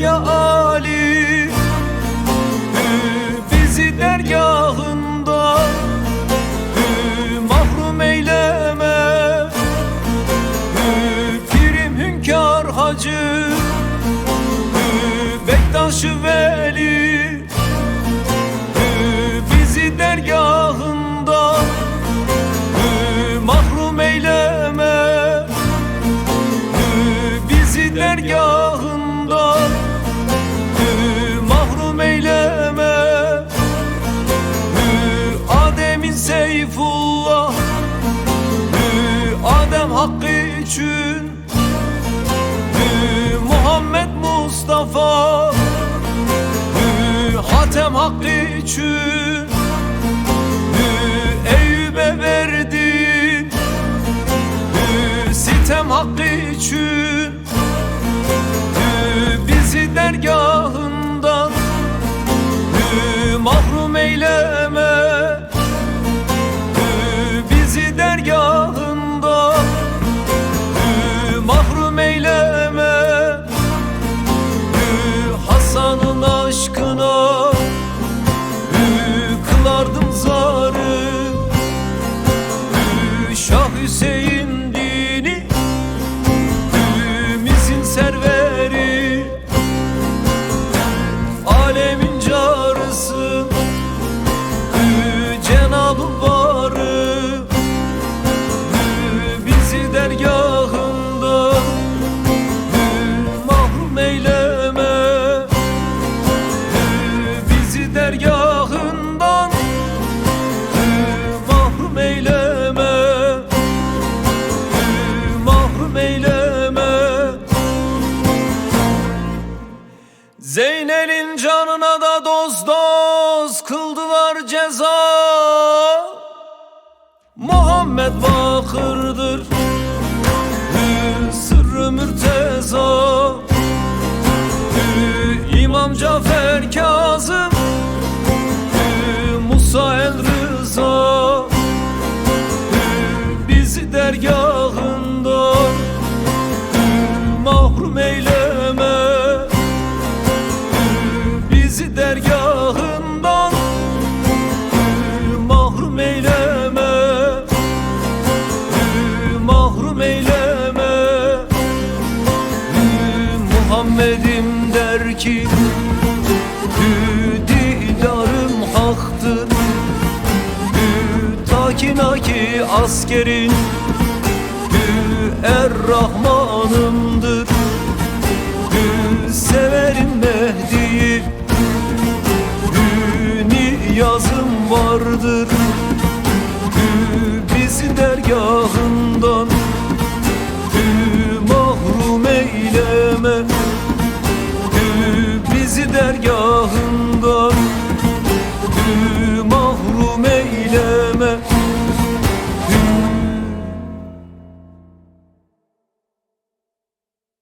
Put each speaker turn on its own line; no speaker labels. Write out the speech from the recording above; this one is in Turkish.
ya Ali. Bizi dergahında mahrum eyleme. Pirim hünkâr hacı. Bektaş veli. Bizi dergahında mahrum eyleme. Bizi dergahında için Hü Muhammed Mustafa Hü Hatem hakkı için dergahından Mahrum eyleme Mahrum eyleme Zeynel'in canına da doz doz kıldılar ceza. Muhammed Bakır'dır dergahından mahrum eyleme. Bizi dergahından mahrum eyleme. Mahrum eyleme. Muhammed'im der ki didarım haktır. Askerin Hü Er-Rahman'ımdır. Gül severim Mehdi'yi. Hüni yazım vardır. Gül bizi dergahından. Gül mahrum eyleme. Gül bizi dergahından. Gül mahrum eyleme.